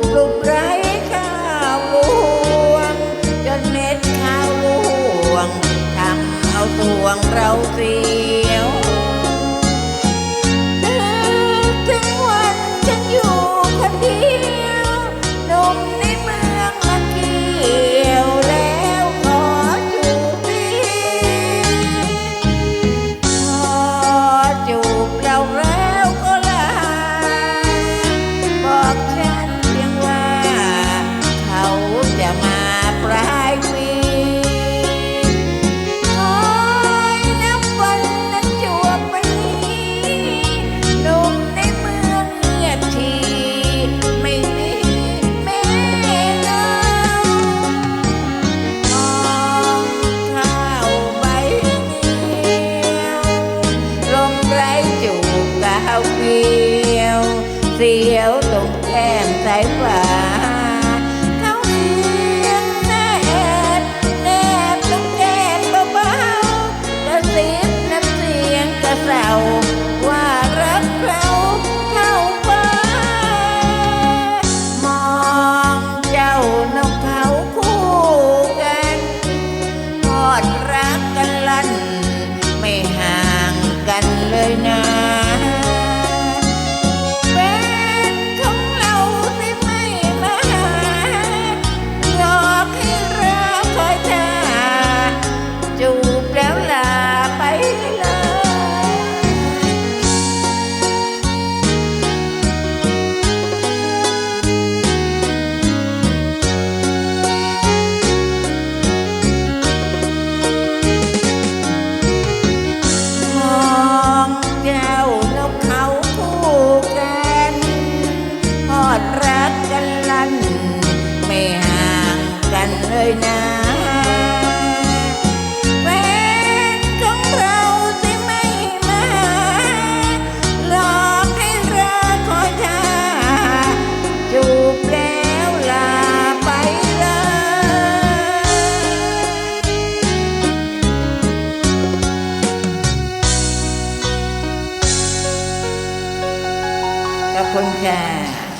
ปลุกไร้ข้าวลวง จนเม็ดข้าวลวงทำเอาตวงเราเสียว เสียวตรงแก้มสายฟ้า ขอบคุณค่ะ